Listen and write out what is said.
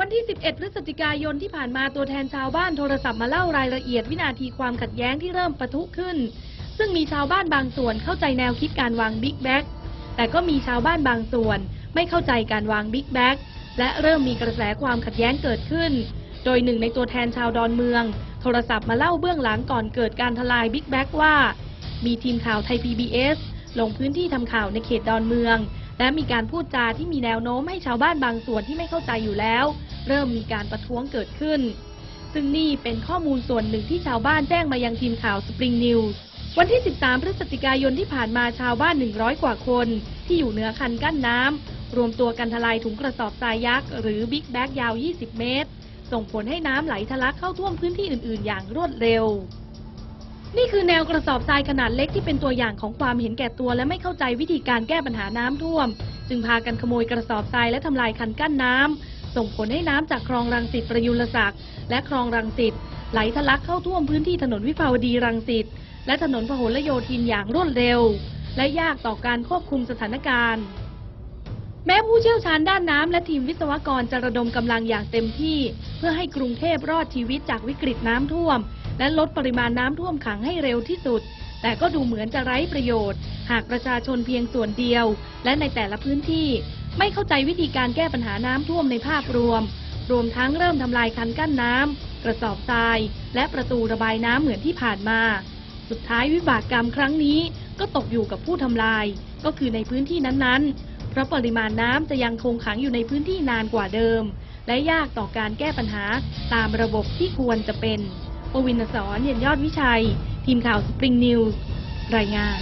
วันที่ 11 พฤศจิกายนที่ผ่านมาตัวแทนชาวบ้านโทรศัพท์มาเล่ารายละเอียดวินาทีความขัดแย้งที่เริ่มปะทุขึ้น ซึ่งมีชาวบ้านบางส่วนเข้าใจแนวคิดการวางบิ๊กแบ็กแต่ก็มีชาวบ้านบางส่วน ไม่เข้าใจการวางบิ๊กแบ็กและเริ่มมีกระแสความขัดแย้งเกิดขึ้น โดยหนึ่งในตัวแทนชาวดอนเมือง โทรศัพท์มาเล่าเบื้องหลังก่อนเกิดการทลายบิ๊กแบ็กว่า มีทีมข่าวไทย PBS ลงพื้นที่ทำข่าวในเขตดอนเมือง และมีการพูดจาที่มีแนวโน้มให้ชาวบ้านบางส่วนที่ไม่เข้าใจอยู่แล้ว เริ่มมีการประท้วงเกิดขึ้น ซึ่งนี่เป็นข้อมูลส่วนหนึ่งที่ชาวบ้านแจ้งมายังทีมข่าว Spring News วันที่ 13 พฤศจิกายนที่ผ่านมาชาวบ้าน 100 กว่าคน ที่อยู่เหนือคันกั้นน้ำรวมตัวกันทลายถุงกระสอบทรายยักษ์หรือบิ๊กแบ็กยาว 20 เมตร ส่งผลให้น้ำไหลทะลักเข้าท่วมพื้นที่อื่น ๆ อย่างรวดเร็ว นี่คือแนวกระสอบทรายขนาดเล็กที่เป็นตัวอย่างของความเห็นแก่ตัวและไม่เข้าใจวิธีการแก้ปัญหาน้ำท่วม จึงพากันขโมยกระสอบทรายและทำลายคันกั้นน้ำ ส่งผลให้น้ำจากคลองรังสิตประยุรศักดิ์และคลองรังสิตไหลทะลักเข้าท่วมพื้นที่ถนนวิภาวดีรังสิตและถนนพหลโยธินอย่างรวดเร็ว และยากต่อการควบคุมสถานการณ์ แม้ผู้เชี่ยวชาญด้านน้ำและทีมวิศวกรจะระดมกำลังอย่างเต็มที่ เพื่อให้กรุงเทพรอดชีวิตจากวิกฤตน้ำท่วม และลดปริมาณน้ำท่วมขังให้เร็วที่สุด แต่ก็ดูเหมือนจะไร้ประโยชน์ หากประชาชนเพียงส่วนเดียว และในแต่ละพื้นที่ ไม่เข้าใจวิธีการแก้ปัญหาน้ำท่วมในภาพรวม รวมทั้งเริ่มทำลายคันกั้นน้ำกระสอบทราย และประตูระบายน้ำเหมือนที่ผ่านมา สุดท้ายวิบากกรรมครั้งนี้ก็ตกอยู่กับผู้ทำลาย ก็คือในพื้นที่นั้นๆ เพราะปริมาณน้ำจะยังคงขังอยู่ในพื้นที่นานกว่าเดิม และยากต่อการแก้ปัญหาตามระบบที่ควรจะเป็นปวินสอนเย็นยอดวิชัย ทีมข่าวสปริงนิวส์รายงาน